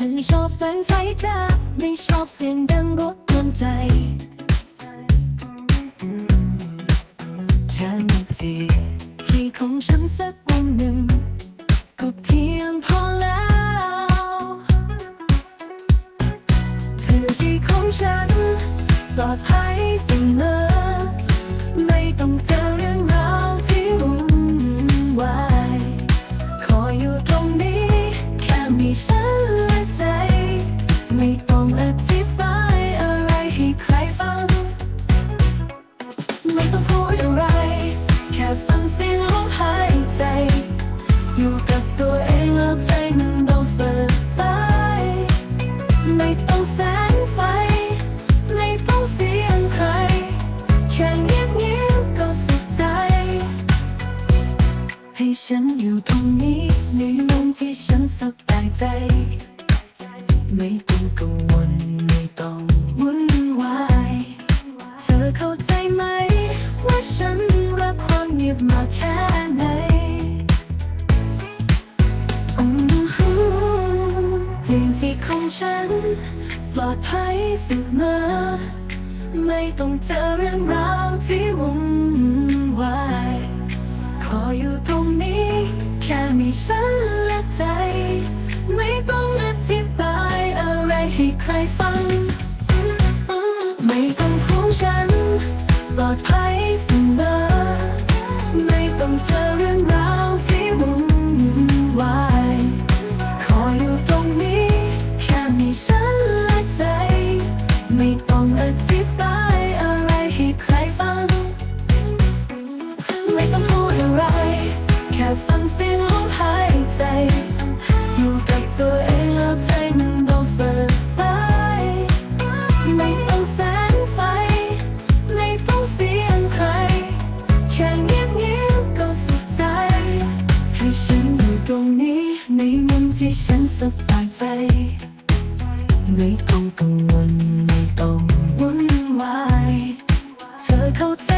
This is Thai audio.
ฉันไม่ชอบแสงไฟจ้าไม่ชอบเสียงดังรบกวนใจ แค่นาทีที่ของฉันสักวันหนึ่ง ก็เพียงพอแล้วพื้นที่ของฉัน ปลอดภัยเสมอ ฉันอยู่ตรงนี้ในมุมที่ฉันสบายใจ ไม่ต้องกังวลไม่ต้องวุ่นวาย เธอเข้าใจไหม ว่าฉันรักความเงียบมากแค่ไหนอืมฮูพื้นที่ของฉัน ปลอดภัยเสมอไม่ต้องเจอเรื่องราวที่ และใจ ไม่ต้องอธิบายอะไรให้ใครฟัง ที่ฉันสบายใจ ไม่ต้องกังวลไม่ต้องวุ่นวาย เธอเข้าใจ